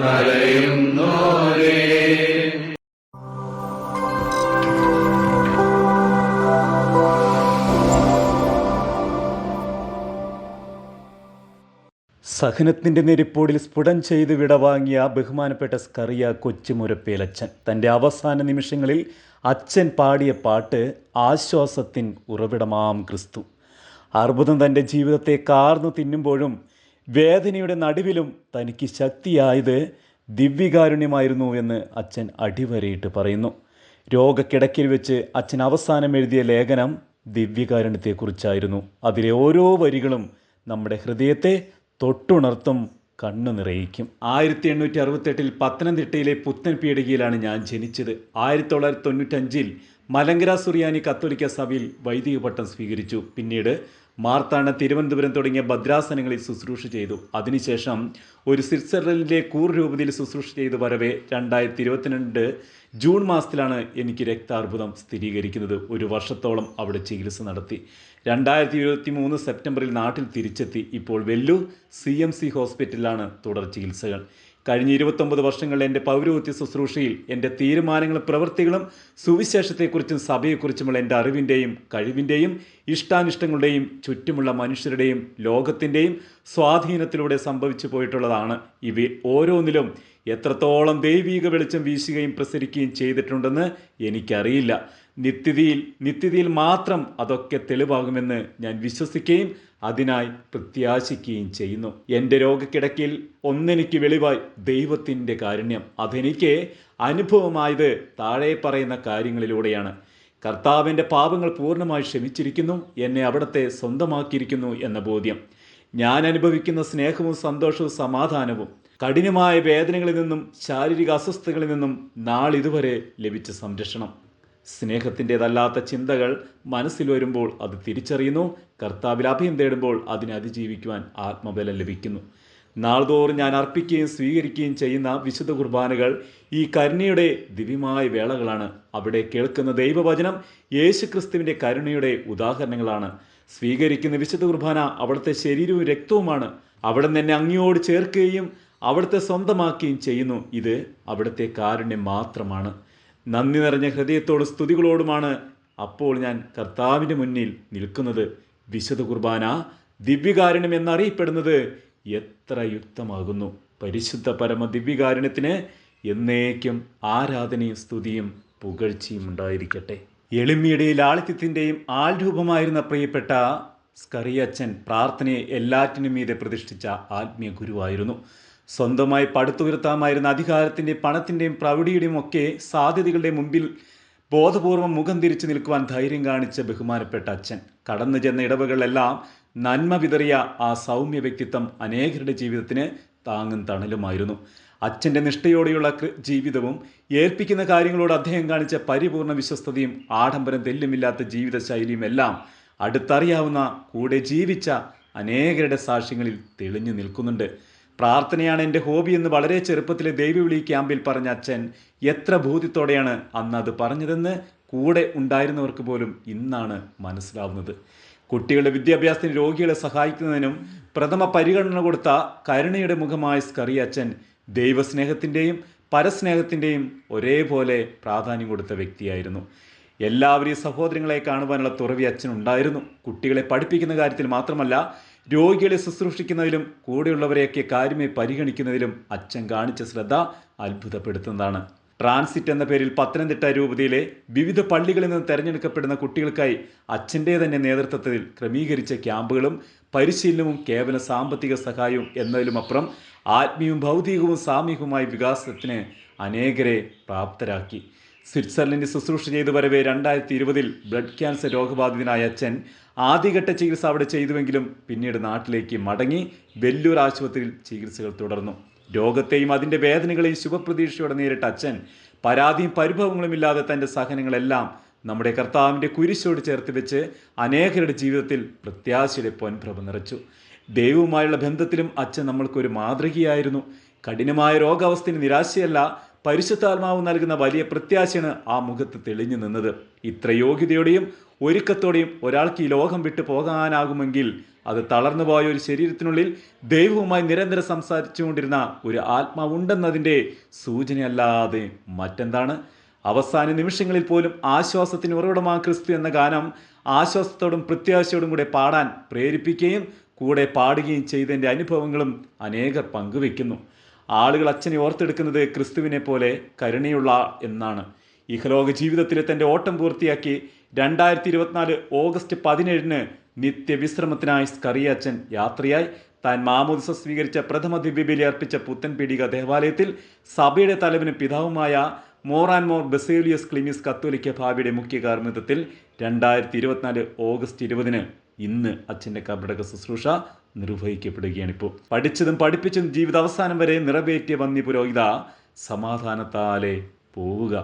നരയുന്നോരേ സഹനത്തിന്റെ നെരിപ്പോടിൽ സ്ഫുടം ചെയ്ത് വിടവാങ്ങിയ ബഹുമാനപ്പെട്ട സ്കറിയ കൊച്ചുമുരപ്പേലച്ചൻ. തന്റെ അവസാന നിമിഷങ്ങളിൽ അച്ഛൻ പാടിയ പാട്ട് ആശ്വാസത്തിൻ ഉറവിടമാം ക്രിസ്തു. അർബുദം തന്റെ ജീവിതത്തെ കാർന്നു തിന്നുമ്പോഴും വേദനയുടെ നടുവിലും തനിക്ക് ശക്തിയായത് ദിവ്യകാരുണ്യമായിരുന്നു എന്ന് അച്ഛൻ അടിവരയിട്ട് പറയുന്നു. രോഗക്കിടക്കിൽ വെച്ച് അച്ഛൻ അവസാനം എഴുതിയ ലേഖനം ദിവ്യകാരുണ്യത്തെക്കുറിച്ചായിരുന്നു. അതിലെ ഓരോ വരികളും നമ്മുടെ ഹൃദയത്തെ തൊട്ടുണർത്തും കണ്ണു നിറയിക്കും. ആയിരത്തി എണ്ണൂറ്റി അറുപത്തെട്ടിൽ പത്തനംതിട്ടയിലെ പുത്തൻ പീടികയിലാണ് ഞാൻ ജനിച്ചത്. ആയിരത്തി തൊള്ളായിരത്തി തൊണ്ണൂറ്റഞ്ചിൽ മലങ്കര സുറിയാനി കത്തോലിക്ക സഭയിൽ വൈദിക പട്ടം സ്വീകരിച്ചു. പിന്നീട് മാർത്താണ്ഡ തിരുവനന്തപുരം തുടങ്ങിയ ഭദ്രാസനങ്ങളിൽ ശുശ്രൂഷ ചെയ്തു. അതിനുശേഷം ഒരു സ്വിറ്റ്സർലൻഡിലെ കൂർ രൂപതയിൽ ശുശ്രൂഷ ചെയ്തു വരവെ രണ്ടായിരത്തി ഇരുപത്തിരണ്ട് ജൂൺ മാസത്തിലാണ് എനിക്ക് രക്താർബുദം സ്ഥിരീകരിക്കുന്നത്. ഒരു വർഷത്തോളം അവിടെ ചികിത്സ നടത്തി. രണ്ടായിരത്തി ഇരുപത്തി മൂന്ന് സെപ്റ്റംബറിൽ നാട്ടിൽ തിരിച്ചെത്തി. ഇപ്പോൾ വെല്ലൂർ സി എം സി ഹോസ്പിറ്റലിലാണ് തുടർ ചികിത്സകൾ. കഴിഞ്ഞ ഇരുപത്തൊമ്പത് വർഷങ്ങൾ എന്റെ പൗരോഹിത്യ ശുശ്രൂഷയിൽ എന്റെ തീരുമാനങ്ങളും പ്രവൃത്തികളും സുവിശേഷത്തെക്കുറിച്ചും സഭയെക്കുറിച്ചുമുള്ള എന്റെ അറിവിന്റെയും കഴിവിന്റെയും ഇഷ്ടാനിഷ്ടങ്ങളുടെയും ചുറ്റുമുള്ള മനുഷ്യരുടെയും ലോകത്തിന്റെയും സ്വാധീനത്തിലൂടെ സംഭവിച്ചു പോയിട്ടുള്ളതാണ്. ഇവ ഓരോന്നിലും എത്രത്തോളം ദൈവീക വെളിച്ചം വീശുകയും പ്രസരിക്കുകയും ചെയ്തിട്ടുണ്ടെന്ന് എനിക്കറിയില്ല. നിത്യതയിൽ നിത്യതയിൽ മാത്രം അതൊക്കെ തെളിവാകുമെന്ന് ഞാൻ വിശ്വസിക്കുകയും അതിനായി പ്രത്യാശിക്കുകയും ചെയ്യുന്നു. എന്റെ രോഗക്കിടക്കിൽ ഒന്നെനിക്ക് വെളിവായി ദൈവത്തിന്റെ കാരുണ്യം. അതെനിക്ക് അനുഭവമായത് താഴെ പറയുന്ന കാര്യങ്ങളിലൂടെയാണ്. കർത്താവിന്റെ പാപങ്ങൾ പൂർണമായി ക്ഷമിച്ചിരിക്കുന്നു എന്നെ അവിടത്തെ സ്വന്തമാക്കിയിരിക്കുന്നു എന്ന ബോധ്യം. ഞാൻ അനുഭവിക്കുന്ന സ്നേഹവും സന്തോഷവും സമാധാനവും കഠിനമായ വേദനകളിൽ നിന്നും ശാരീരിക അസ്വസ്ഥതകളിൽ നിന്നും നാളിതുവരെ ലഭിച്ച സംരക്ഷണം. സ്നേഹത്തിന്റെതല്ലാത്ത ചിന്തകൾ മനസ്സിൽ വരുമ്പോൾ അത് തിരിച്ചറിയുന്നു. കർത്താവിൽ അഭയം തേടുമ്പോൾ അതിനെ അതിജീവിക്കുവാൻ ആത്മബലം ലഭിക്കുന്നു. നാൾതോറും ഞാൻ അർപ്പിക്കുകയും സ്വീകരിക്കുകയും ചെയ്യുന്ന വിശുദ്ധ കുർബാനകൾ ഈ കരുണയുടെ ദിവ്യമായ വേളകളാണ്. അവിടെ കേൾക്കുന്ന ദൈവവചനം യേശുക്രിസ്തുവിന്റെ കരുണയുടെ ഉദാഹരണങ്ങളാണ്. സ്വീകരിക്കുന്ന വിശുദ്ധ കുർബാന അവിടുത്തെ ശരീരവും രക്തവുമാണ്. അവിടെ എന്നെ അങ്ങയോട് ചേർക്കുകയും അവിടുത്തെ സ്വന്തമാക്കുകയും ചെയ്യുന്നു. ഇത് അവിടുത്തെ കാരുണ്യം മാത്രമാണ്. നന്ദി നിറഞ്ഞ ഹൃദയത്തോട് സ്തുതികളോടുമാണ് അപ്പോൾ ഞാൻ കർത്താവിന്റെ മുന്നിൽ നിൽക്കുന്നത്. വിശുദ്ധ കുർബാന ദിവ്യകാരുണ്യം എന്നറിയപ്പെടുന്നത് എത്ര യുക്തമാകുന്നു. പരിശുദ്ധ പരമ ദിവ്യകാരുണ്യത്തിന് എന്നേക്കും ആരാധനയും സ്തുതിയും പുകഴ്ചയും ഉണ്ടായിരിക്കട്ടെ. എളിമയുടെയും ലാളിത്യത്തിന്റെയും ആൾരൂപമായിരുന്ന പ്രിയപ്പെട്ട സ്കറിയച്ചൻ പ്രാർത്ഥനയെ എല്ലാറ്റിനും മീതെ പ്രതിഷ്ഠിച്ച ആത്മീയ ഗുരുവായിരുന്നു. സ്വന്തമായി പടുത്തുയർത്താമായിരുന്ന അധികാരത്തിന്റെയും പണത്തിന്റെയും പ്രൗഢിയുടെയും ഒക്കെ സാധ്യതകളുടെ മുമ്പിൽ ബോധപൂർവം മുഖം തിരിച്ചു നിൽക്കുവാൻ ധൈര്യം കാണിച്ച ബഹുമാനപ്പെട്ട അച്ഛൻ. കടന്നു ചെന്ന ഇടവകളിലെല്ലാം നന്മ വിതറിയ ആ സൗമ്യ വ്യക്തിത്വം അനേകരുടെ ജീവിതത്തിന് താങ്ങും തണലുമായിരുന്നു. അച്ഛന്റെ നിഷ്ഠയോടെയുള്ള ജീവിതവും ഏൽപ്പിക്കുന്ന കാര്യങ്ങളോട് അദ്ദേഹം കാണിച്ച പരിപൂർണ വിശ്വസ്തതയും ആഡംബരം തെല്ലുമില്ലാത്ത ജീവിതശൈലിയും എല്ലാം അടുത്തറിയാവുന്ന കൂടെ ജീവിച്ച അനേകരുടെ സാക്ഷ്യങ്ങളിൽ തെളിഞ്ഞു നിൽക്കുന്നുണ്ട്. പ്രാർത്ഥനയാണ് എന്റെ ഹോബി എന്ന് വളരെ ചെറുപ്പത്തിലെ ദൈവവിളി ക്യാമ്പിൽ പറഞ്ഞ അച്ഛൻ എത്ര ബോധ്യത്തോടെയാണ് അന്ന് അത് പറഞ്ഞതെന്ന് കൂടെ ഉണ്ടായിരുന്നവർക്ക് പോലും ഇന്നാണ് മനസ്സിലാവുന്നത്. കുട്ടികളുടെ വിദ്യാഭ്യാസത്തിന് രോഗികളെ സഹായിക്കുന്നതിനും പ്രഥമ പരിഗണന കൊടുത്ത കരുണയുടെ മുഖമായ സ്കറി അച്ഛൻ ദൈവസ്നേഹത്തിന്റെയും പരസ്നേഹത്തിന്റെയും ഒരേപോലെ പ്രാധാന്യം കൊടുത്ത വ്യക്തിയായിരുന്നു. എല്ലാവരെയും സഹോദരങ്ങളെ കാണുവാനുള്ള തുറവി അച്ഛനുണ്ടായിരുന്നു കുട്ടികളെ പഠിപ്പിക്കുന്ന കാര്യത്തിൽ മാത്രമല്ല രോഗികളെ ശുശ്രൂഷിക്കുന്നതിലും കൂടെയുള്ളവരെയൊക്കെ കാര്യമായി പരിഗണിക്കുന്നതിലും അച്ഛൻ കാണിച്ച ശ്രദ്ധ അത്ഭുതപ്പെടുത്തുന്നതാണ്. ട്രാൻസിറ്റ് എന്ന പേരിൽ പത്തനംതിട്ട രൂപതയിലെ വിവിധ പള്ളികളിൽ നിന്ന് തെരഞ്ഞെടുക്കപ്പെടുന്ന കുട്ടികൾക്കായി അച്ഛന്റെ തന്നെ നേതൃത്വത്തിൽ ക്രമീകരിച്ച ക്യാമ്പുകളും പരിശീലനവും കേവല സാമ്പത്തിക സഹായവും എന്നതിലുമപ്പുറം ആത്മീയവും ഭൗതികവും സാമൂഹികവുമായ വികാസത്തിന് അനേകരെ പ്രാപ്തരാക്കി. സ്വിറ്റ്സർലൻഡിൽ ശുശ്രൂഷ ചെയ്തു വരവെ രണ്ടായിരത്തി ഇരുപതിൽ ബ്ലഡ് ക്യാൻസർ രോഗബാധിതനായ അച്ഛൻ ആദ്യഘട്ട ചികിത്സ അവിടെ ചെയ്തുവെങ്കിലും പിന്നീട് നാട്ടിലേക്ക് മടങ്ങി വെല്ലൂർ ആശുപത്രിയിൽ ചികിത്സകൾ തുടർന്നു. രോഗത്തെയും അതിന്റെ വേദനകളെയും ശുഭപ്രതീക്ഷയോടെ നേരിട്ട അച്ഛൻ പരാതിയും പരിഭവങ്ങളും ഇല്ലാതെ തന്റെ സഹനങ്ങളെല്ലാം നമ്മുടെ കർത്താവിന്റെ കുരിശോട് ചേർത്ത് വെച്ച് അനേകരുടെ ജീവിതത്തിൽ പ്രത്യാശയുടെ പൊൻപ്രഭ നിറച്ചു. ദൈവവുമായുള്ള ബന്ധത്തിലും അച്ഛൻ നമ്മൾക്കൊരു മാതൃകയായിരുന്നു. കഠിനമായ രോഗാവസ്ഥയിൽ നിരാശയല്ല പരിശുദ്ധാത്മാവ് നൽകുന്ന വലിയ പ്രത്യാശയാണ് ആ മുഖത്ത് തെളിഞ്ഞു നിന്നത്. ഇത്ര യോഗ്യതയോടെയും ഒരുക്കത്തോടെയും ഒരാൾക്ക് ഈ ലോകം വിട്ടു പോകാനാകുമെങ്കിൽ അത് തളർന്നു പോയ ഒരു ശരീരത്തിനുള്ളിൽ ദൈവവുമായി നിരന്തരം സംസാരിച്ചുകൊണ്ടിരുന്ന ഒരു ആത്മാവുണ്ടെന്നതിന്റെ സൂചനയല്ലാതെ മറ്റെന്താണ്? അവസാന നിമിഷങ്ങളിൽ പോലും ആശ്വാസത്തിന് ഉറവിടമാ ക്രിസ്തു എന്ന ഗാനം ആശ്വാസത്തോടും പ്രത്യാശയോടും കൂടെ പാടാൻ പ്രേരിപ്പിക്കുകയും കൂടെ പാടുകയും ചെയ്തതിന്റെ അനുഭവങ്ങളും അനേകർ പങ്കുവെക്കുന്നു ആളുകൾ അച്ഛനെ ഓർത്തെടുക്കുന്നത് ക്രിസ്തുവിനെ പോലെ കരുണയുള്ള എന്നാണ്. ഇഹലോക ജീവിതത്തിലെ തന്റെ ഓട്ടം പൂർത്തിയാക്കി രണ്ടായിരത്തി ഇരുപത്തിനാല് ഓഗസ്റ്റ് പതിനേഴിന് നിത്യവിശ്രമത്തിനായി സ്കറിയ അച്ഛൻ യാത്രയായി. താൻ മാമോദിസ സ്വീകരിച്ച പ്രഥമ ദിവ്യബലി അർപ്പിച്ച പുത്തൻ പീഡിക ദേവാലയത്തിൽ സഭയുടെ തലവനും പിതാവുമായ മോർ ആൻഡ് മോർ ബസേലിയസ് ക്ലിമിസ് കത്തോലിക്ക ഭാവിയുടെ മുഖ്യ കാർമ്മികത്വത്തിൽ രണ്ടായിരത്തി ഇരുപത്തിനാല് ഓഗസ്റ്റ് ഇരുപതിന് ഇന്ന് അച്ഛന്റെ കബടക ശുശ്രൂഷ നിർവഹിക്കപ്പെടുകയാണ് ഇപ്പോൾ പഠിച്ചതും പഠിപ്പിച്ചതും ജീവിതാവസാനം വരെ നിറവേറ്റിയ വന്യ പുരോഹിത സമാധാനത്താലെ പോവുക.